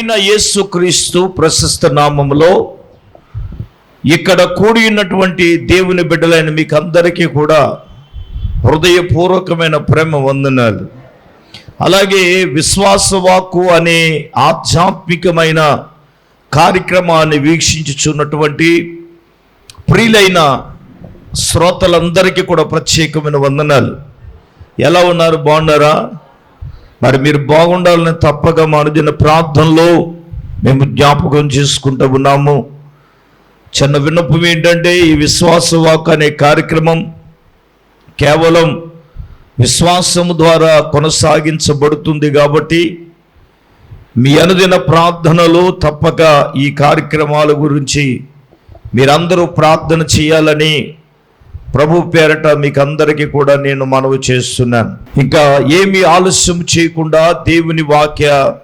ప్రభు యేసుక్రీస్తు ప్రశస్త నామములో ఇక్కడ కూడి ఉన్నటువంటి దేవుని బిడ్డలైన మీకు అందరికీ కూడా హృదయపూర్వకమైన ప్రేమ వందనాలు. అలాగే విశ్వాసవాక్కు అనే ఆధ్యాత్మికమైన కార్యక్రమాన్ని వీక్షించుచున్నటువంటి ప్రియులైన శ్రోతలందరికీ కూడా ప్రత్యేకమైన వందనాలు. ఎలా ఉన్నారు? బాగున్నారా? మరి మీరు బాగుండాలని తప్పక మా అనుదిన ప్రార్థనలో మేము జ్ఞాపకం చేసుకుంటూ ఉన్నాము. చిన్న విన్నపం ఏంటంటే ఈ విశ్వాస వాక్ అనే కార్యక్రమం కేవలం విశ్వాసము ద్వారా కొనసాగించబడుతుంది కాబట్టి మీ అనుదిన ప్రార్థనలు తప్పక ఈ కార్యక్రమాల గురించి మీరందరూ ప్రార్థన చేయాలని ప్రభు పేరట మీకు అందరికీ కూడా నేను మనవి చేస్తున్నాను. ఇంకా ఏమి ఆలస్యం చేయకుండా దేవుని వాక్య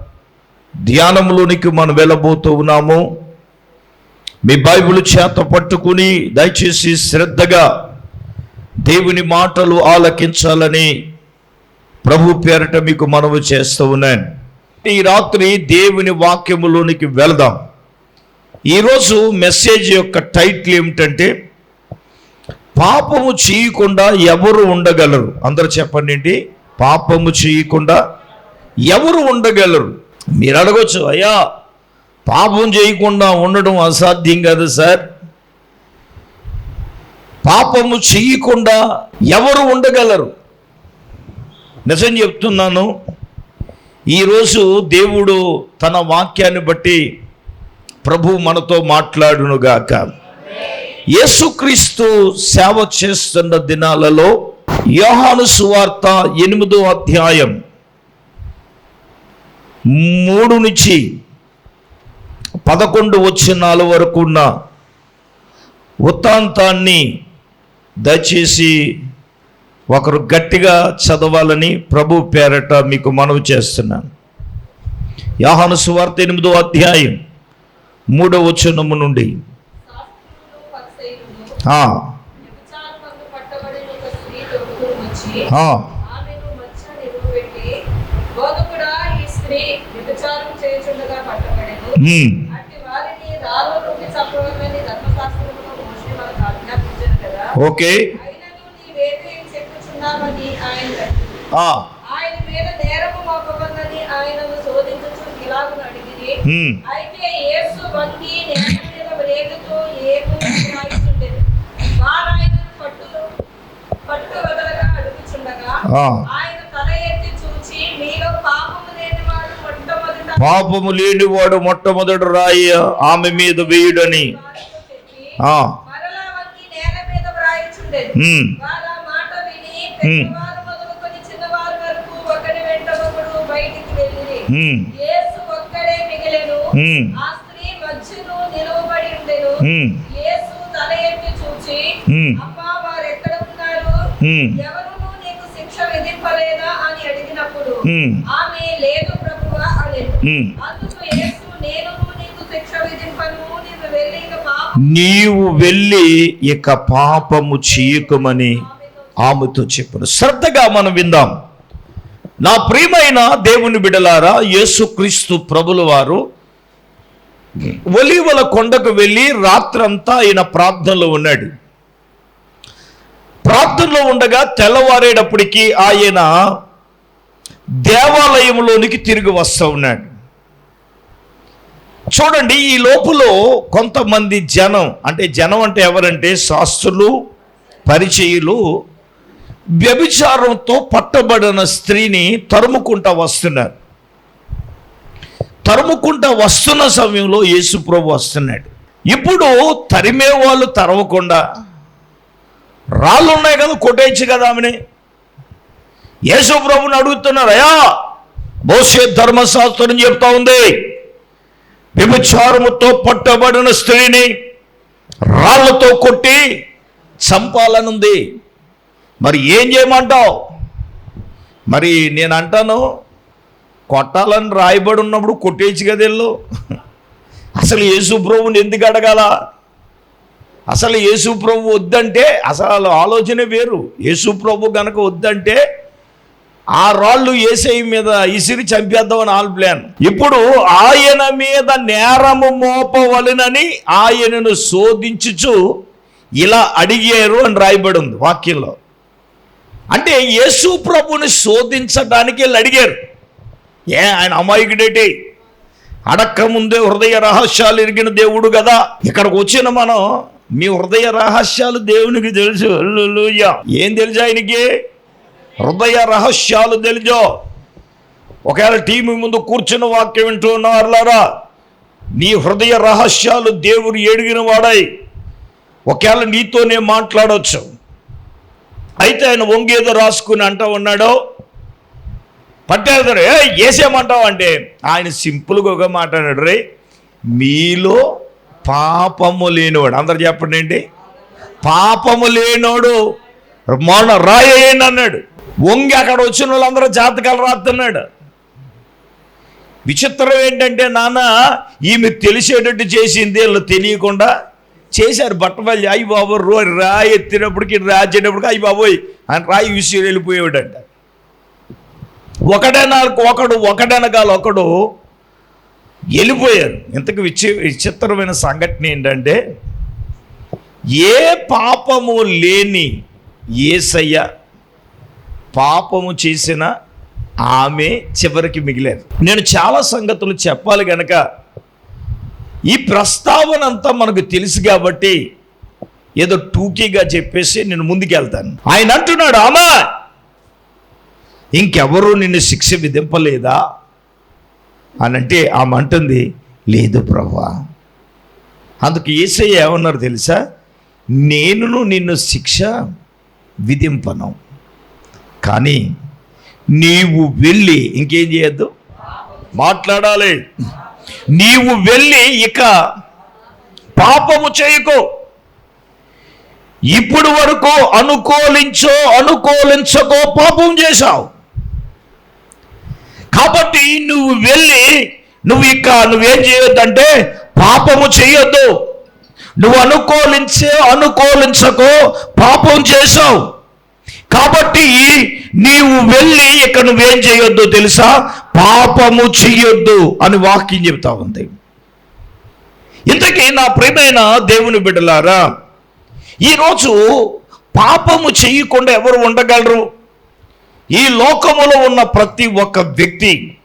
ధ్యానంలోనికి మనం వెళ్ళబోతూ ఉన్నాము. మీ బైబిల్ చేత పట్టుకుని దయచేసి శ్రద్ధగా దేవుని మాటలు ఆలకించాలని ప్రభు పేరట మీకు మనవి చేస్తూ ఉన్నాను. ఈ రాత్రి దేవుని వాక్యములోనికి వెళదాం. ఈరోజు మెసేజ్ యొక్క టైటిల్ ఏమిటంటే పాపము చేయకుండా ఎవరు ఉండగలరు? అందరూ చెప్పండి ఏంటి? పాపము చేయకుండా ఎవరు ఉండగలరు? మీరు అడగచ్చు అయ్యా పాపం చేయకుండా ఉండడం అసాధ్యం కదా సార్? పాపము చేయకుండా ఎవరు ఉండగలరు? నిజం చెప్తున్నాను. ఈరోజు దేవుడు తన వాక్యాన్ని బట్టి ప్రభు మనతో మాట్లాడునుగాక. యేసుక్రీస్తు సేవ చేస్తున్న దినాలలో యోహాను సువార్త ఎనిమిదో అధ్యాయం మూడు నుంచి పదకొండు వచ్చినాల వరకు ఉన్న వృత్తాంతాన్ని దయచేసి ఒకరు గట్టిగా చదవాలని ప్రభు పేరట మీకు మనవి చేస్తున్నాను యాహాను సువార్త ఎనిమిదో అధ్యాయం మూడో వచనము నుండి ఓకే ఆయన మీద నేరము మోపవలనని ఆయనను శోధించుచు ఇలాగున అడిగిరి. అయితే యేసు వంగి నేల మీద రేగుతూ ఏమో రాయిచుండెను. వారాయనను పట్టు పట్టు వదలగా అడుగుచుండగా ఆ. ఆయన తల ఎత్తి చూచి మీలో పాపము లేనివాడు మొట్టమొదట రాయి ఆమె మీద వేయుడని. ఆ, ఆమె లేదు ప్రభువా అనెను. ఉమ్. అందుకు యేసు నేను నీకు శిక్ష విధింపను నీవు వెళ్ళి ఇక పాపం నీవు వెళ్ళి ఇక పాపము చేయకమని ఆమెతో చెప్పను. శ్రద్ధగా మనం విందాం. నా ప్రియమైన దేవుని బిడలారా యేసుక్రీస్తు ప్రభుల వారు ఒలీవల కొండకు వెళ్ళి రాత్రంతా ఆయన ప్రార్థనలో ఉన్నాడు. ప్రార్థనలో ఉండగా తెల్లవారేటప్పటికి ఆయన దేవాలయంలోనికి తిరిగి వస్తూ ఉన్నాడు. చూడండి ఈ లోపల కొంతమంది జనం అంటే జనం అంటే ఎవరంటే శాస్త్రులు పరిచయులు వ్యభిచారంతో పట్టబడిన స్త్రీని తరుముకుంటా వస్తున్నారు. తరుముకుంటా వస్తున్న సమయంలో యేసుప్రభు వస్తున్నాడు. ఇప్పుడు తరిమే వాళ్ళు తరవకుండా రాళ్ళు ఉన్నాయి కదా కొట్టేయచ్చు కదా ఆమెని. యేసు ప్రభుని అడుగుతున్నారయా మోసే ధర్మశాస్త్రం చెప్తా ఉంది వ్యభిచారముతో పట్టబడిన స్త్రీని రాళ్ళతో కొట్టి చంపాలనుంది. మరి ఏం చేయమంటావు? మరి నేను అంటాను కొట్టాలని రాయబడి ఉన్నప్పుడు కొట్టేయచ్చు కదా వెళ్ళు. అసలు యేసు ప్రభుని ఎందుకు అడగాల? అసలు యేసు ప్రభు వద్దంటే అసలు ఆలోచనే వేరు. యేసు ప్రభు గనక వద్దంటే ఆ రాళ్ళు ఏసై మీద ఇసిరి చంపేద్దామని ఆల్ ప్లాన్ ఇప్పుడు ఆయన మీద నేరము మోపవలెనని ఆయనను శోధించుచు ఇలా అడిగారు అని రాయబడి ఉంది వాక్యంలో. అంటే యేసు ప్రభుని శోధించడానికి వీళ్ళు అడిగారు. ఏ ఆయన అమాయకుడేటి? అడక్క ముందే హృదయ రహస్యాలు ఎరిగిన దేవుడు కదా ఇక్కడికి వచ్చిన మనం మీ హృదయ రహస్యాలు దేవునికి తెలుసు. ఏం తెలుసు ఆయనకి? హృదయ రహస్యాలు తెలుసు. ఒకవేళ టీవీ ముందు కూర్చున్న వాక్యం వింటూ ఉన్నారులారా నీ హృదయ రహస్యాలు దేవుడు ఎడిగిన వాడై ఒకవేళ నీతోనే మాట్లాడవచ్చు అయితే ఆయన వంగేదో రాసుకుని అంటా ఉన్నాడో పట్టేదారు ఏ ఏసేమంటావు అంటే? ఆయన సింపుల్గా ఒక మాట్లాడాడు రే మీలో పాపము లేనివాడు అందరు చెప్పండి ఏంటి? పాపము లేనోడు మొన్న రాయేయండి అన్నాడు. వంగి అక్కడ వచ్చిన వాళ్ళందరూ జాతకాలు రాస్తున్నాడు. విచిత్రం ఏంటంటే నాన్న ఈమె తెలిసేటట్టు చేసింది వీళ్ళు తెలియకుండా చేశారు బట్టబల్లి అయ్యి బాబు రో రాయి ఎత్తినప్పటికి రాచేటప్పటికి అయ్యి బాబోయ్ అని రాయి విసిరి వెళ్ళిపోయేవాడంట. ఒకడైనా ఒకడు ఒకడనగాల ఒకడు వెళ్ళిపోయారు ఇంతకు విచి విచిత్రమైన సంఘటన ఏంటంటే ఏ పాపము లేని ఏసయ్య పాపము చేసిన ఆమె చివరికి మిగిలేదు నేను చాలా సంగతులు చెప్పాలి గనక ఈ ప్రస్తావన అంతా మనకు తెలుసు కాబట్టి ఏదో టూకీగా చెప్పేసి నేను ముందుకెళ్తాను. ఆయన అంటున్నాడు అమ్మా ఇంకెవరూ నిన్ను శిక్ష విధింపలేదా? అని అంటే ఆమె అంటుంది లేదు ప్రభా. అందుకు ఏసయ్య ఏమన్నారు తెలుసా? నేనును నిన్ను శిక్ష విధింపను. కానీ నీవు వెళ్ళి ఇంకేం చేయొద్దు? మాట్లాడాలి. నీవు వెళ్ళి ఇక పాపము చేయకో. ఇప్పుడు వరకు అనుకూలించో అనుకూలించకో పాపం చేశావు. కాబట్టి నువ్వు వెళ్ళి నువ్వు ఇక నువ్వేం చేయొద్దంటే పాపము చేయొద్దు. నువ్వు అనుకూలించే అనుకూలించకో పాపం చేసావు కాబట్టి నీవు వెళ్ళి ఇక నువ్వేం చేయొద్దు తెలుసా? పాపము చెయ్యొద్దు అని వాక్యం చెబుతా ఉంది. ఇంతకీ నా ప్రియమైన దేవుని బిడ్డలారా ఈరోజు పాపము చెయ్యకుండా ఎవరు ఉండగలరు? ఈ లోకములో ఉన్న ప్రతి ఒక్క వ్యక్తి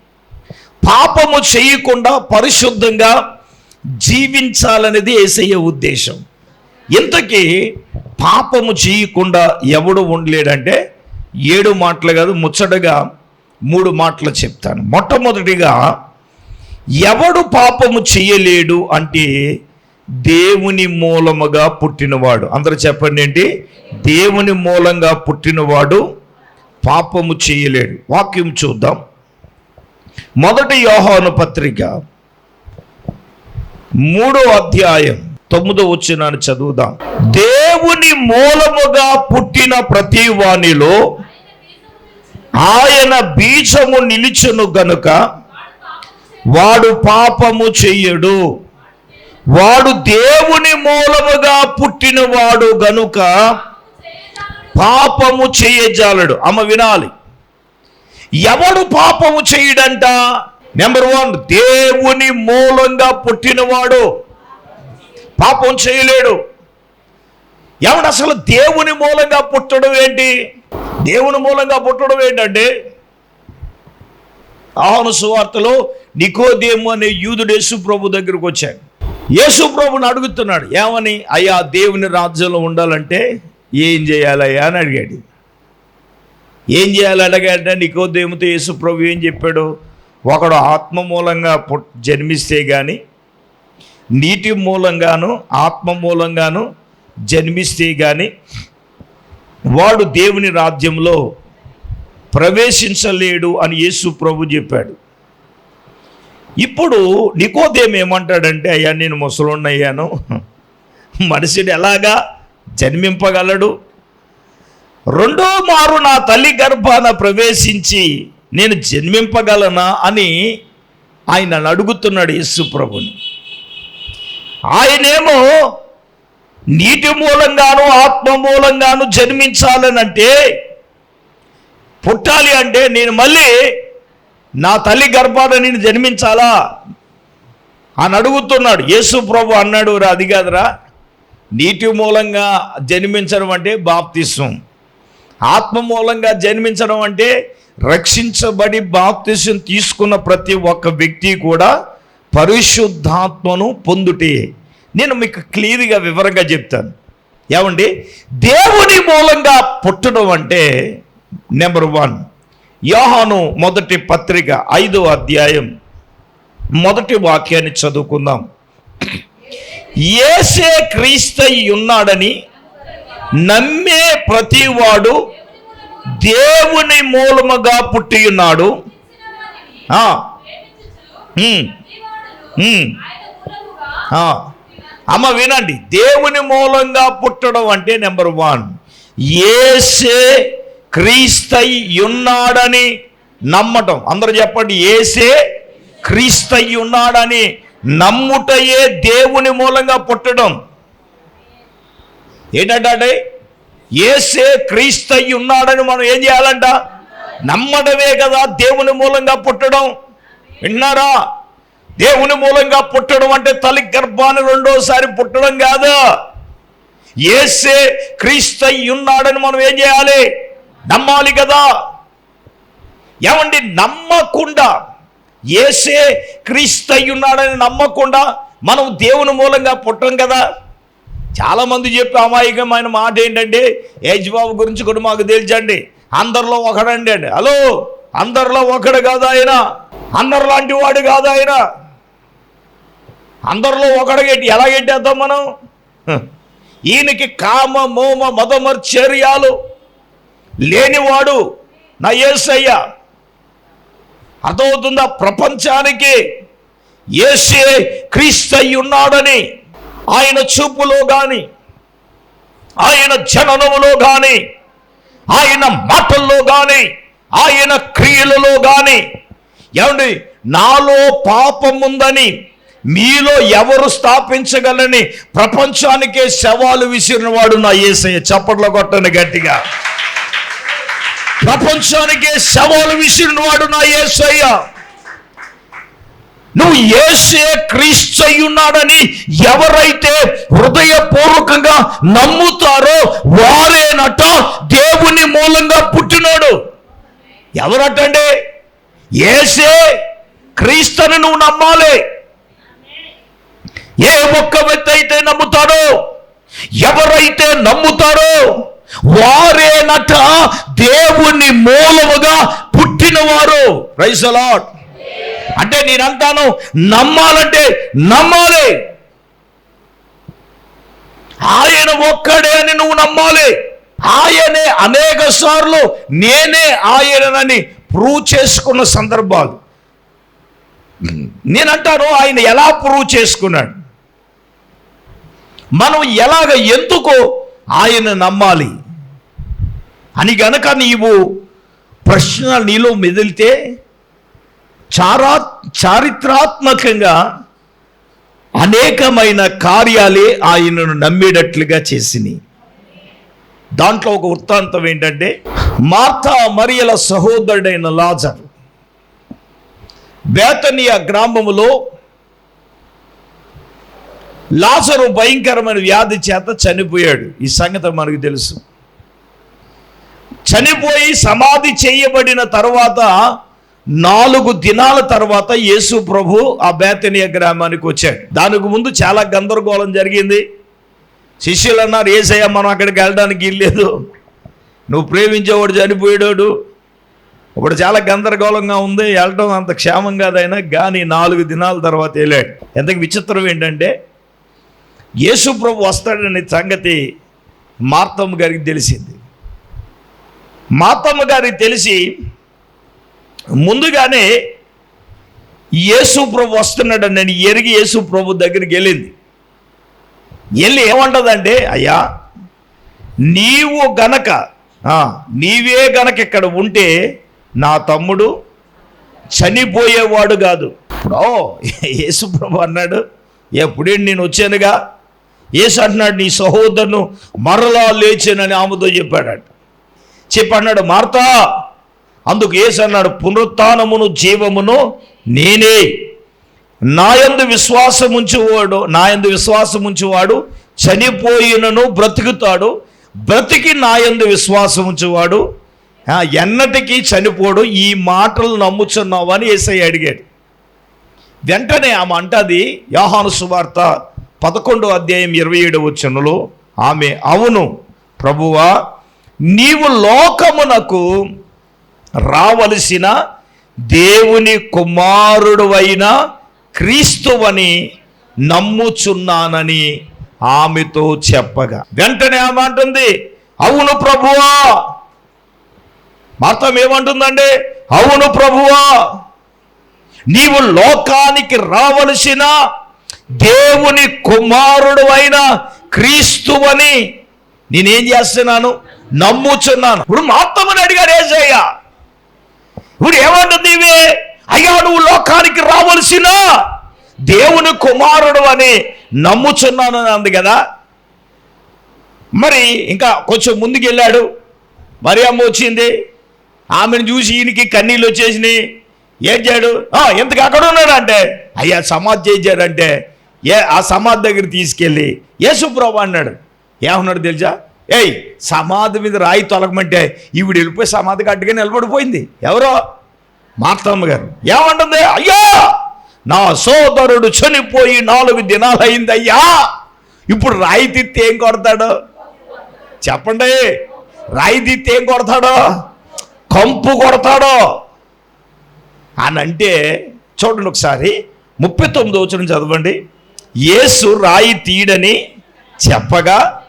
పాపము చేయకుండా పరిశుద్ధంగా జీవించాలనేది ఏసయ్య ఉద్దేశం. ఇంతకీ పాపము చేయకుండా ఎవడు ఉండలేడంటే ఏడు మాటలు కాదు ముచ్చటగా మూడు మాటలు చెప్తాను. మొట్టమొదటిగా ఎవడు పాపము చేయలేడు అంటే దేవుని మూలముగా పుట్టినవాడు. అందరూ చెప్పండి ఏంటి? దేవుని మూలంగా పుట్టినవాడు పాపము చేయలేడు. వాక్యం చూద్దాం. మొదటి యోహాను పత్రిక మూడో అధ్యాయం తొమ్మిదో వచ్చినాన్ని చదువుదాం. దేవుని మూలముగా పుట్టిన ప్రతి వాణిలో ఆయన బీజము నిలిచును గనుక వాడు పాపము చెయ్యడు వాడు దేవుని మూలముగా పుట్టినవాడు గనుక పాపము చేయజాలడు. అమ్మ వినాలి. ఎవడు పాపము చేయడంట? నెంబర్ వన్ దేవుని మూలంగా పుట్టినవాడు పాపం చేయలేడు. ఎవడు అసలు దేవుని మూలంగా పుట్టడం ఏంటి? దేవుని మూలంగా పుట్టడం ఏంటంటే ఆహ్వాన సువార్తలో నికోదేము అనే యూదుడు యేసు ప్రభు దగ్గరకు వచ్చాడు. యేసు ప్రభుని అడుగుతున్నాడు ఏమని? అయ్యా దేవుని రాజ్యంలో ఉండాలంటే ఏం చేయాలయ్యా అని అడిగాడు. ఏం చేయాలి అడగాడంటే నికోదేముతో యేసు ప్రభు ఏం చెప్పాడు? ఒకడు ఆత్మ మూలంగా పుట్ జన్మిస్తే కానీ నీటి మూలంగాను ఆత్మ మూలంగాను జన్మిస్తే కానీ వాడు దేవుని రాజ్యంలో ప్రవేశించలేడు అని యేసు ప్రభు చెప్పాడు. ఇప్పుడు నికోదేం ఏమంటాడంటే అయ్యా నేను ముసలున్నయ్యాను మనిషిని ఎలాగా జన్మింపగలడు. రెండో మారు నా తల్లి గర్భాన ప్రవేశించి నేను జన్మింపగలనా అని ఆయన అడుగుతున్నాడు యేసు ప్రభుని. ఆయనేమో నీటి మూలంగాను ఆత్మ మూలంగాను జన్మించాలనంటే పుట్టాలి అంటే నేను మళ్ళీ నా తల్లి గర్భాన నేను జన్మించాలా? అని అడుగుతున్నాడు. యేసు ప్రభు అన్నాడు రా అది కాదురా. నీటి మూలంగా జన్మించడం అంటే బాప్తిస్వం. ఆత్మ మూలంగా జన్మించడం అంటే రక్షించబడి బాప్తిస్వం తీసుకున్న ప్రతి ఒక్క వ్యక్తి కూడా పరిశుద్ధాత్మను పొందుటే. నేను మీకు క్లియర్గా వివరంగా చెప్తాను. ఏమండి? దేవుని మూలంగా పుట్టడం అంటే నెంబర్ వన్. యోహాను మొదటి పత్రిక ఐదో అధ్యాయం మొదటి వాక్యాన్ని చదువుకుందాం. ఏసే క్రీస్తయి ఉన్నాడని నమ్మే ప్రతివాడు దేవుని మూలముగా పుట్టి ఉన్నాడు అమ్మ వినండి దేవుని మూలంగా పుట్టడం అంటే నెంబర్ వన్. ఏసే క్రీస్తై ఉన్నాడని నమ్మటం. అందరూ చెప్పండి ఏసే క్రీస్తయి ఉన్నాడని నమ్ముటయే దేవుని మూలంగా పుట్టడం. ఏంటంటే ఏసే క్రీస్తై ఉన్నాడని మనం ఏం చేయాలంట? నమ్మడమే కదా దేవుని మూలంగా పుట్టడం. విన్నారా? దేవుని మూలంగా పుట్టడం అంటే తల్లి గర్భాన్ని రెండోసారి పుట్టడం కాదు. ఏసే క్రీస్తై ఉన్నాడని మనం ఏం చేయాలి? నమ్మాలి కదా. ఏమండి? నమ్మకుండా ఏసే క్రీస్తై నమ్మకుండా మనం దేవుని మూలంగా పుట్టం కదా. చాలామంది చెప్పి అమాయకమైన మాట ఏంటంటే యజ్బాబు గురించి కూడా మాకు తెలిసండి. అందరిలో ఒకడండి అండి. హలో అందరిలో ఒకడు కాదు ఆయన. అందరిలాంటి వాడు కాదు ఆయన. అందరిలో ఒకడు గెట్టి ఎలా గెట్టేద్దాం మనం? ఈయనకి కామ మోమ మదమర్చర్యాలు లేనివాడు నా ఏసయ్యా అర్థమవుతుందా? ప్రపంచానికి ఏసే క్రీస్తయి ఉన్నాడని ఆయన చూపులో గాని ఆయన జననములో గాని ఆయన మాటల్లో గాని ఆయన క్రియలలో గాని ఏమండి? నాలో పాపం ఉందని మీలో ఎవరు స్థాపించగలని ప్రపంచానికే శవాలు విసిరినవాడు నా ఏసయ్య చప్పట్లో కొట్టని గట్టిగా. ప్రపంచానికే శవాలు విసిరినవాడు నా ఏసయ్య నువ్వు ఏసే క్రీస్తయ్యున్నాడని ఎవరైతే హృదయపూర్వకంగా నమ్ముతారో వారేనట దేవుని మూలంగా పుట్టినోడు. ఎవరటండి? ఏసే క్రీస్తుని నువ్వు నమ్మాలి. ఏ ఒక్క వ్యక్తి అయితే నమ్ముతాడో? ఎవరైతే నమ్ముతారో? వారేనట దేవుని మూలముగా పుట్టినవారు. రైసలాట్ అంటే నేనంటాను నమ్మాలంటే నమ్మాలి. ఆయన ఒక్కడే అని నువ్వు నమ్మాలి. ఆయనే అనేక సార్లు నేనే ఆయనని ప్రూవ్ చేసుకున్న సందర్భాలు. నేనంటాను ఆయన ఎలా ప్రూవ్ చేసుకున్నాడు? మనం ఎలాగ ఎందుకు ఆయన నమ్మాలి. అని గనక నీవు ప్రశ్న నీలో మెదిలితే చారా చారిత్రాత్మకంగా అనేకమైన కార్యాలే ఆయనను నమ్మేటట్లుగా చేసినాయి. దాంట్లో ఒక వృత్తాంతం ఏంటంటే మార్తా మరియల సహోదరుడైన లాజర్ బేతనియా గ్రామములో లాజరు భయంకరమైన వ్యాధి చేత చనిపోయాడు. ఈ సంగతి మనకు తెలుసు. చనిపోయి సమాధి చేయబడిన తర్వాత నాలుగు దినాల తర్వాత యేసు ప్రభు ఆ బేతనీయ గ్రామానికి వచ్చాడు. దానికి ముందు చాలా గందరగోళం జరిగింది. శిష్యులు అన్నారు ఏసయ్య మనం అక్కడికి వెళ్ళడానికి ఇల్లేదు నువ్వు ప్రేమించేవాడు చనిపోయాడు. ఇప్పుడు చాలా గందరగోళంగా ఉంది. వెళ్ళటం అంత క్షేమం కాదైనా కానీ నాలుగు దినాల తర్వాత వెళ్ళాడు. ఎంతకు విచిత్రం ఏంటంటే యేసు ప్రభు వస్తాడనే సంగతి మార్తమ్మ గారికి తెలిసింది. మార్తమ్మ గారికి తెలిసి ముందుగానే యేసు ప్రభు వస్తున్నాడని నేను ఎరిగి యేసు ప్రభు దగ్గరికి వెళ్ళింది. వెళ్ళి ఏమంటదంటే అయ్యా నీవు గనక నీవే గనక ఇక్కడ ఉంటే నా తమ్ముడు చనిపోయేవాడు కాదు. ఇప్పుడు యేసు ప్రభు అన్నాడు ఎప్పుడే నేను వచ్చానుగా? ఏసు అంటున్నాడు నీ సహోదరును మరలా లేచానని ఆమెతో చెప్పాడట. చెప్పి అన్నాడు మార్తా అందుకు ఏసు అన్నాడు పునరుత్నమును జీవమును నేనే. నాయందు విశ్వాసం ఉంచువాడు నాయందు విశ్వాసం ఉంచువాడు చనిపోయినను బ్రతుకుతాడు. బ్రతికి నాయందు విశ్వాసం ఉంచువాడు ఎన్నటికీ చనిపోడు. ఈ మాటలు నమ్ముచున్నావు? అని ఏసై అడిగాడు. వెంటనే ఆమె అంటది యోహాను సువార్త పదకొండో అధ్యాయం ఇరవై ఏడవ చనులో ఆమె అవును ప్రభువా నీవు లోకమునకు రావలసిన దేవుని కుమారుడువైన క్రీస్తువని నమ్ముచున్నానని ఆమెతో చెప్పగా. వెంటనే ఆమె అంటుంది అవును ప్రభువా. మార్తం ఏమంటుందండి అవును ప్రభువా నీవు లోకానికి రావలసిన దేవుని కుమారుడు అయిన క్రీస్తువని నేనేం చేస్తున్నాను? నమ్ముచున్నాను. ఇప్పుడు మాత్రమని అడిగాడు ఏసయ్య ఇప్పుడు ఏమంటుంది ఇవి అయ్యా నువ్వు లోకానికి రావలసిన దేవుని కుమారుడు అని నమ్ముచున్నాను అని అంది కదా. మరి ఇంకా కొంచెం ముందుకు వెళ్ళాడు మరి అమ్మ వచ్చింది. ఆమెను చూసి ఈయనకి కన్నీళ్ళు వచ్చేసినాయి. ఏం చేయడు? "ఆ, ఎందుకు అక్కడ ఉన్నాడంటే అయ్యా సమాధి చేయించాడంటే ఏ ఆ సమాధి దగ్గర తీసుకెళ్ళి యేసుప్రభు అన్నాడు. ఏమన్నాడు తెలుసా? ఏయ్ సమాధి మీద రాయి తొలగమంటే ఈవిడ వెళ్ళిపోయి సమాధి గడ్డగా నిలబడిపోయింది. ఎవరో? మార్తమ్మ గారు. ఏమంటుంది? అయ్యా నా సోదరుడు చనిపోయి నాలుగు దినాలు అయింది అయ్యా ఇప్పుడు రాయి తిత్తి ఏం కొడతాడు? చెప్పండి. రాయి తిత్తి ఏం కొడతాడో? కంపు కొడతాడో. అని అంటే చూడండి ఒకసారి ముప్పై తొమ్మిది వచ్చిన చదవండి. యేసు రాయి తీయడని చెప్పగా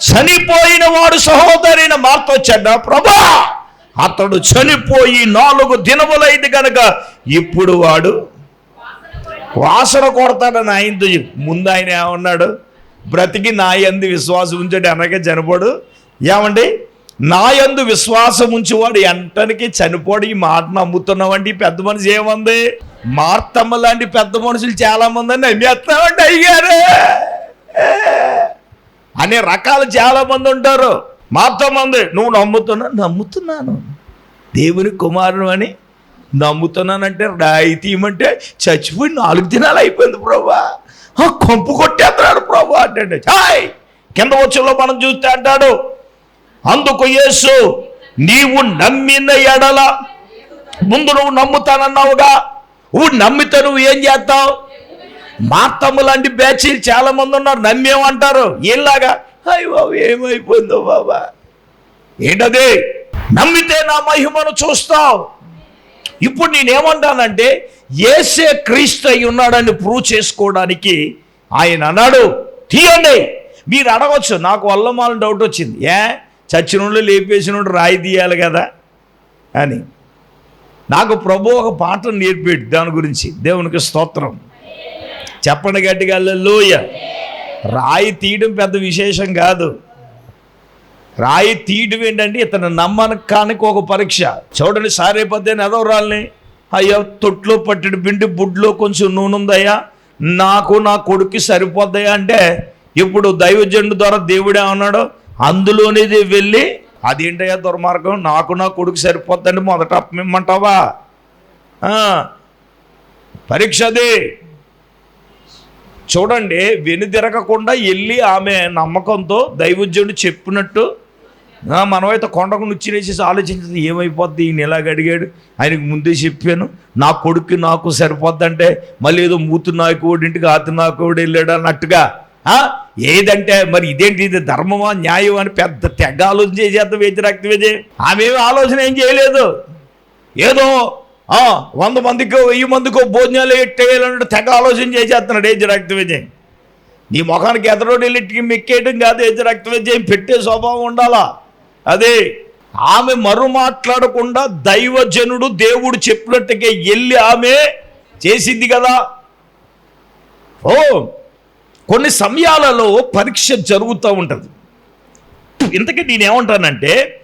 చనిపోయిన వాడు సహోదరైన మార్త వచ్చాడ ప్రభా అతడు చనిపోయి నాలుగు దినములైంది కనుక ఇప్పుడు వాడు వాసన కొడతాడని ఆయనతో ముందు ఆయన ఏమన్నాడు బ్రతికి నా విశ్వాసం ఉంచడం. అనగా చనిపోడు ఏమండి? నా యందు విశ్వాసం ఉంచేవాడు ఎంటనికి చనిపోడు. ఈ మాట నమ్ముతున్నామండి పెద్ద మనిషి ఏముంది? మార్తమ్మ లాంటి పెద్ద మనుషులు చాలా మంది నమ్మేస్తామండి అయ్యారు అనే రకాలు చాలా మంది ఉంటారు. మార్తమ్మ ఉంది నువ్వు నమ్ముతున్నా నమ్ముతున్నాను. దేవుని కుమారుడు అని నమ్ముతున్నానంటే రాయితీ తీయమంటే చచ్చిపోయి నాలుగు దినాలు అయిపోయింది ప్రభా. కంపు కొట్టేస్తున్నాడు ప్రభా అంటే హాయ్ కింద వచ్చంలో మనం చూస్తే అంటాడు అందుకు యేసు నీవు నమ్మిన ఎడల ముందు నువ్వు నమ్ముతానన్నావుగా? నువ్వు నమ్మితే నువ్వు ఏం చేస్తావు? మార్తమ్మ లాంటి బ్యాచీలు చాలా మంది ఉన్నారు నమ్మేమంటారు? ఏలాగా అయ్య బాబు ఏమైపోయిందో బాబా? ఏంటది? నమ్మితే నా మహిమను చూస్తావు. ఇప్పుడు నేనేమంటానంటే ఏసే క్రీస్తు అయి ఉన్నాడని ప్రూవ్ చేసుకోవడానికి ఆయన అన్నాడు. తీయండి. మీరు అడగచ్చు నాకు వల్లమాల డౌట్ వచ్చింది. ఏ? చచ్చినోళ్ళు లేపేసినోడు రాయి తీయాలి కదా అని. నాకు ప్రభు ఒక పాట నేర్పాడు దాని గురించి. దేవునికి స్తోత్రం. చెప్పండి గట్టిగా లోయ రాయి తీయడం పెద్ద విశేషం కాదు. రాయి తీయడం ఏంటంటే ఇతను నమ్మకానికి ఒక పరీక్ష. చూడండి సారే సారేపోతే ఎదవరాల్ని అయ్యో తొట్లో పట్టిన పిండి బుడ్లో కొంచెం నూనె ఉందయ్యా. నాకు నా కొడుక్కి సరిపోద్దయ్యా అంటే ఇప్పుడు దైవజండు ద్వారా దేవుడే అన్నాడు అందులోనిది వెళ్ళి అదేంటయ్యా దుర్మార్గం? నాకు నా కొడుకు సరిపోద్దండి మొదట అప్పమిమ్మంటావా? పరీక్షది పరీక్ష అది. చూడండి వెనుదిరగకుండా వెళ్ళి ఆమె నమ్మకంతో దైవజ్ఞుడు చెప్పినట్టు మనమైతే కొండకు నుచ్చినేసి ఆలోచించింది ఏమైపోద్ది? ఈయన ఇలాగ అడిగాడు? ఆయనకు ముందే చెప్పాను నా కొడుకు నాకు సరిపోద్దంటే మళ్ళీ ఏదో మూతు నాయకుడు ఇంటికి ఆతి నాయకుడు వెళ్ళాడు అన్నట్టుగా. ఏదంటే మరి ఇదేంటి ఇది ధర్మమా న్యాయం అని పెద్ద తెగ ఆలోచన చేసేద్దాం వ్యతిరేక్త రక్త విజయ్ ఆమె ఏమి ఆలోచన ఏం చేయలేదు. ఏదో వంద మందికో వెయ్యి మందికో భోజనాలు ఎట్టేయాలంటే తెగ ఆలోచన చేసేస్తున్నాడు ఏజ్ రక్త విజయం నీ ముఖానికి ఎదరోడు వెళ్ళిటికి మెక్కేయడం కాదు ఏజ్ విజయం పెట్టే స్వభావం ఉండాలా? అదే ఆమె మరు మాట్లాడకుండా దైవజనుడు దేవుడు చెప్పినట్టుగా వెళ్ళి ఆమె చేసింది కదా. ఓ కొన్ని సమయాలలో పరీక్ష జరుగుతూ ఉంటుంది. ఇంతకీ నేనేమంటానంటే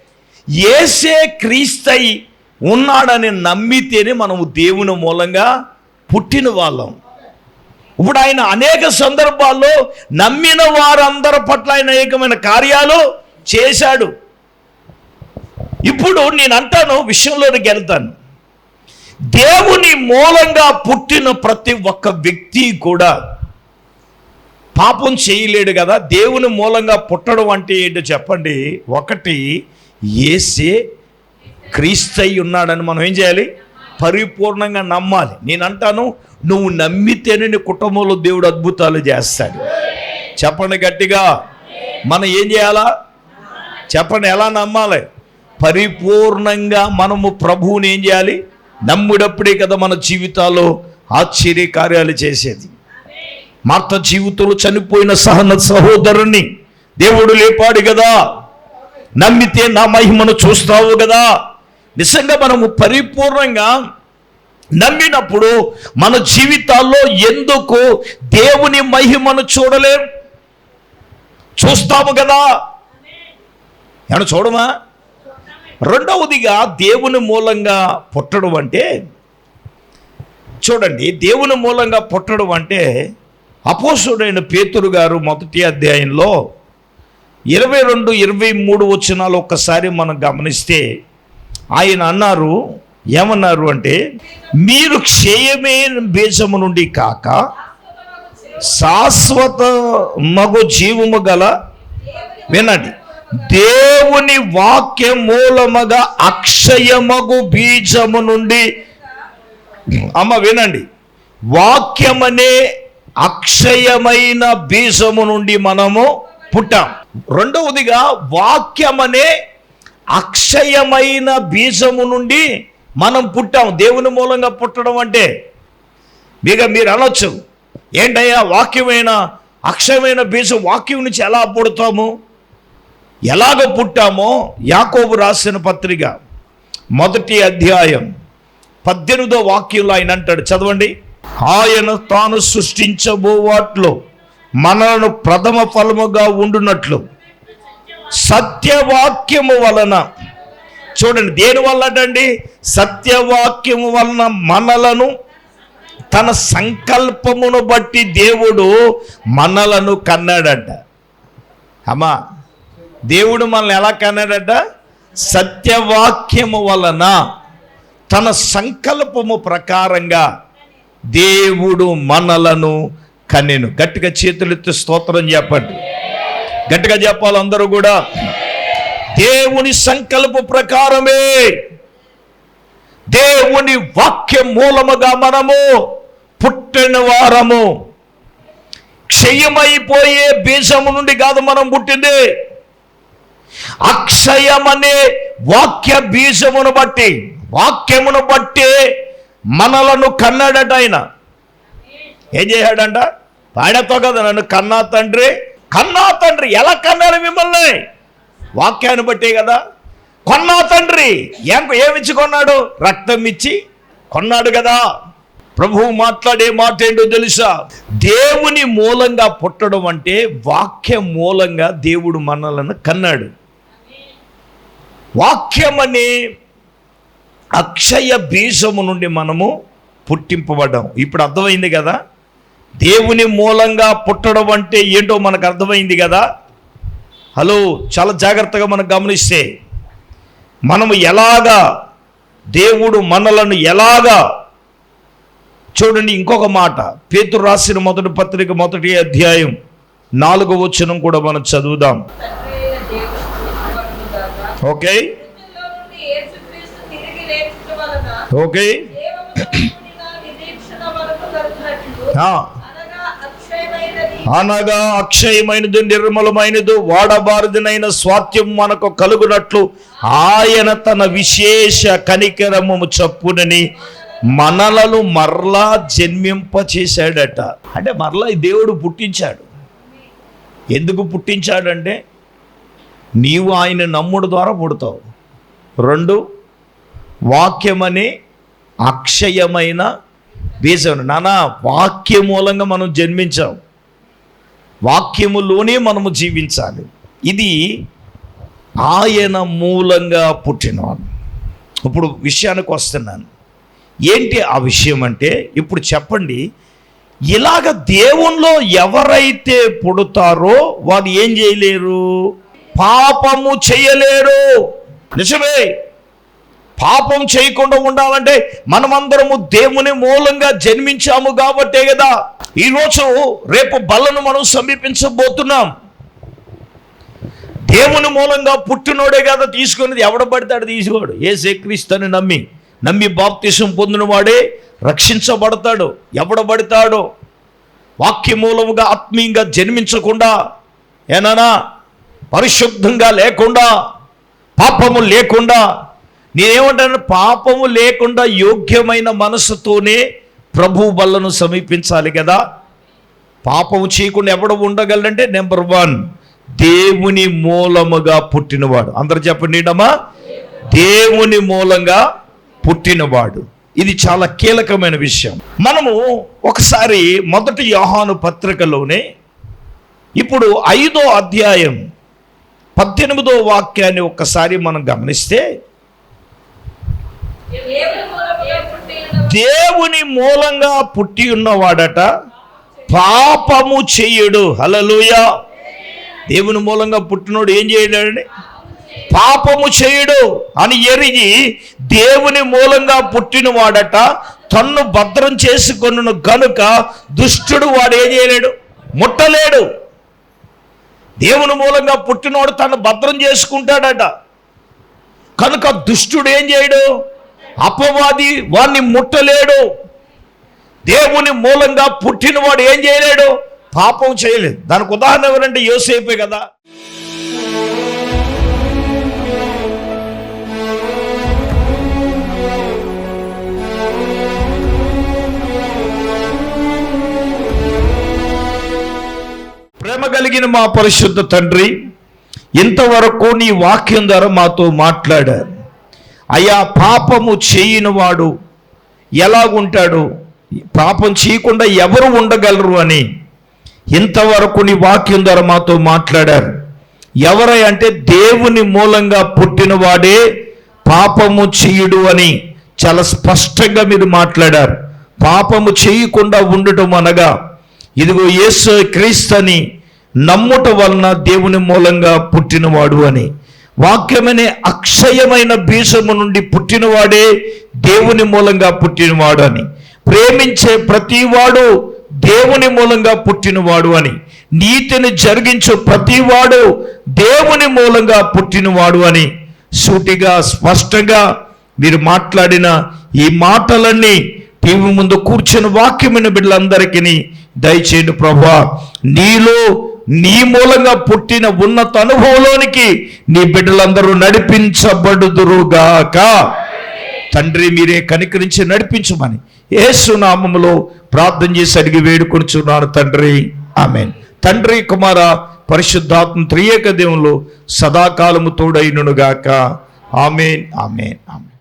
ఏసే క్రీస్తై ఉన్నాడని నమ్మితేనే మనము దేవుని మూలంగా పుట్టిన వాళ్ళం. ఇప్పుడు ఆయన అనేక సందర్భాల్లో నమ్మిన వారందరి పట్ల ఆయన అనేకమైన కార్యాలు చేశాడు. ఇప్పుడు నేను అంటాను విషయంలోకి వెళ్తాను. దేవుని మూలంగా పుట్టిన ప్రతి ఒక్క వ్యక్తి కూడా పాపం చేయలేడు కదా దేవుని మూలంగా పుట్టడం అంటే ఏంటో చెప్పండి. ఒకటి ఏసే క్రీస్తయి ఉన్నాడని మనం ఏం చేయాలి? పరిపూర్ణంగా నమ్మాలి. నేను అంటాను నువ్వు నమ్మితేనే నీ కుటుంబంలో దేవుడు అద్భుతాలు చేస్తాడు. చెప్పండి గట్టిగా. మనం ఏం చేయాలా? చెప్పండి ఎలా నమ్మాలి? పరిపూర్ణంగా మనము ప్రభువుని ఏం చేయాలి? నమ్ముడప్పుడే కదా మన జీవితాల్లో ఆశ్చర్య కార్యాలు చేసేది. మార్త జీవితంలో చనిపోయిన సహన సహోదరుణ్ణి దేవుడు లేపాడు కదా నమ్మితే నా మహిమను చూస్తావు కదా నిజంగా మనము పరిపూర్ణంగా నమ్మినప్పుడు మన జీవితాల్లో ఎందుకు దేవుని మహిమను చూడలేం? చూస్తాము కదా ఏమన్నా చూడమా? రెండవదిగా దేవుని మూలంగా పుట్టడం అంటే చూడండి దేవుని మూలంగా పుట్టడం అంటే అపోసుడైన పేతురు గారు మొదటి అధ్యాయంలో ఇరవై రెండు ఇరవై మూడు వచనాలు ఒక్కసారి మనం గమనిస్తే ఆయన అన్నారు ఏమన్నారు అంటే మీరు క్షయమే బీజము నుండి కాక శాశ్వత మగు జీవము గల వినండి. దేవుని వాక్య మూలముగా అక్షయమగు బీజము నుండి అమ్మ వినండి. వాక్యమనే అక్షయమైన బీజము నుండి మనము పుట్టాం. రెండవదిగా వాక్యమనే అక్షయమైన బీజము నుండి మనం పుట్టాం. దేవుని మూలంగా పుట్టడం అంటే మీక మీరు అనొచ్చు. ఏంటయ్యా వాక్యమైన అక్షయమైన బీజం వాక్యం నుంచి ఎలా పుడతాము? ఎలాగ పుట్టామో యాకోబు రాసిన పత్రిక మొదటి అధ్యాయం పద్దెనిమిదో వాక్యంలో ఆయన అంటాడు. చదవండి. ఆయన తాను సృష్టించబోవాట్లో మనలను ప్రథమ ఫలముగా ఉండునట్లు. సత్యవాక్యము వలన చూడండి దేని వల్లటండి? సత్యవాక్యము వలన మనలను తన సంకల్పమును బట్టి దేవుడు మనలను కన్నాడట. అమ్మా దేవుడు మనల్ని ఎలా కన్నాడట? సత్యవాక్యము వలన తన సంకల్పము ప్రకారంగా దేవుడు మనలను కన్నెను. గట్టిగా చేతులెత్తి స్తోత్రం చెప్పండి. గట్టిగా చెప్పాలి అందరూ కూడా. దేవుని సంకల్ప ప్రకారమే. దేవుని వాక్య మూలముగా మనము పుట్టిన వారము. క్షయమైపోయే బీజము నుండి కాదు మనం పుట్టింది. అక్షయమనే వాక్య బీజమును బట్టి వాక్యమును బట్టి మనలను కన్నాడట ఆయన. ఏం చేశాడంట? పాడతో కదా నన్ను కన్నా తండ్రి. కన్నా తండ్రి. ఎలా కన్నాడు మిమ్మల్ని? వాక్యాన్ని బట్టే కదా. కొన్నా తండ్రి. ఏమిచ్చి కొన్నాడు? రక్తం ఇచ్చి కొన్నాడు కదా. ప్రభువు మాట్లాడే మాట ఏంటో తెలుసా? దేవుని మూలంగా పుట్టడం అంటే వాక్యం మూలంగా దేవుడు మనలను కన్నాడు. వాక్యం అనే అక్షయ బీజము నుండి మనము పుట్టింపబడ్డాం. ఇప్పుడు అర్థమైంది కదా? దేవుని మూలంగా పుట్టడం అంటే ఏంటో మనకు అర్థమైంది కదా? హలో చాలా జాగ్రత్తగా మనం గమనిస్తే మనము ఎలాగా దేవుడు మనలను ఎలాగా చూడండి ఇంకొక మాట. పేతురు రాసిన మొదటి పత్రిక మొదటి అధ్యాయం నాలుగో వచనం కూడా మనం చదువుదాం. ఓకే? ఓకే. అనగా అక్షయమైనది నిర్మలమైనది వాడబారదినైన స్వాత్యం మనకు కలుగునట్లు ఆయన తన విశేష కనికరము చప్పునని మనలను మరలా జన్మింప చేశాడట అంటే మరలా ఈ దేవుడు పుట్టించాడు. ఎందుకు పుట్టించాడంటే నీవు ఆయన నమ్ముడు ద్వారా పుడతావు. రెండు వాక్యమనే అక్షయమైన బీజం. నానా వాక్య మూలంగా మనం జన్మించాం. వాక్యములోనే మనము జీవించాలి. ఇది ఆయన మూలంగా పుట్టినవాడు. ఇప్పుడు విషయానికి వస్తున్నాను. ఏంటి ఆ విషయం అంటే ఇప్పుడు చెప్పండి. ఇలాగ దేవుణ్ణిలో ఎవరైతే పుడతారో వారు ఏం చేయలేరు? పాపము చేయలేరు నిజమే. పాపం చేయకుండా ఉండాలంటే మనమందరము దేవుని మూలంగా జన్మించాము కాబట్టే కదా. ఈరోజు రేపు బలను మనం సమీపించబోతున్నాం. దేవుని మూలంగా పుట్టినోడే కదా తీసుకునేది. ఎవడ పడతాడు తీసుకోడు ఏ సేక్రీస్తుని నమ్మి నమ్మి బాప్తిసం పొందినవాడే రక్షించబడతాడు. ఎవడ పడతాడో? వాక్య మూలముగా ఆత్మీయంగా జన్మించకుండా ఏనానా పరిశుద్ధంగా లేకుండా పాపము లేకుండా నేనేమంటాను పాపము లేకుండా యోగ్యమైన మనసుతోనే ప్రభు బల్లను సమీపించాలి కదా. పాపము చేయకుండా ఎవడు ఉండగలంటే నెంబర్ వన్ దేవుని మూలముగా పుట్టినవాడు. అందరు చెప్పండి దేవుని మూలంగా పుట్టినవాడు. ఇది చాలా కీలకమైన విషయం. మనము ఒకసారి మొదటి యోహాను పత్రికలోనే ఇప్పుడు ఐదో అధ్యాయం పద్దెనిమిదో వాక్యాన్ని ఒక్కసారి మనం గమనిస్తే దేవుని మూలంగా పుట్టి ఉన్నవాడట పాపము చెయ్యడు హలలుయ దేవుని మూలంగా పుట్టినోడు ఏం చేయడండి పాపము చేయడు అని ఎరిగి దేవుని మూలంగా పుట్టినవాడట తన్ను భద్రం చేసుకొను గనుక దుష్టుడు వాడు ఏం చేయలేడు? ముట్టలేడు. దేవుని మూలంగా పుట్టినవాడు తను భద్రం చేసుకుంటాడట. కనుక దుష్టుడు ఏం చేయడు? అపవాది వాణ్ణి ముట్టలేడు. దేవుని మూలంగా పుట్టినవాడు ఏం చేయలేడు? పాపం చేయలేదు. దానికి ఉదాహరణ ఎవరంటే యోసేపే కదా. ప్రేమ కలిగిన మా పరిశుద్ధ తండ్రి ఇంతవరకు నీ వాక్యం ద్వారా మాతో మాట్లాడారు. అయ్యా పాపము చేయని వాడు ఎలాగుంటాడు? పాపం చేయకుండా ఎవరు ఉండగలరు అని. ఇంతవరకు నీ వాక్యం ద్వారా మాతో మాట్లాడారు. ఎవరై అంటే దేవుని మూలంగా పుట్టినవాడే పాపము చేయుడు అని చాలా స్పష్టంగా మీరు మాట్లాడారు. పాపము చేయకుండా ఉండటం అనగా ఇదిగో యేసు క్రీస్తని నమ్ముట వలన దేవుని మూలంగా పుట్టినవాడు అని. వాక్యమనే అక్షయమైన బీజము నుండి పుట్టినవాడే దేవుని మూలంగా పుట్టినవాడు అని. ప్రేమించే ప్రతివాడు దేవుని మూలంగా పుట్టినవాడు అని. నీతిని జరిగించు ప్రతివాడు దేవుని మూలంగా పుట్టినవాడు అని. సూటిగా స్పష్టంగా మీరు మాట్లాడిన ఈ మాటలన్నీ టీవీ ముందు కూర్చుని వాక్యమైన బిడ్డలందరికీ దయచేయండి ప్రభా. నీలో నీ మూలంగా పుట్టిన ఉన్నత అనుభవంలోనికి నీ బిడ్డలందరూ నడిపించబడుదురుగాక. తండ్రి మీరే కనికరించి నడిపించమని ఏసునామములో ప్రార్థన చేసి అడిగి వేడుకొనిచున్నాను తండ్రి. ఆమెన్. తండ్రి కుమార పరిశుద్ధాత్మ త్రియేక దేవులు సదాకాలము తోడైననుగాక. Amen amen amen.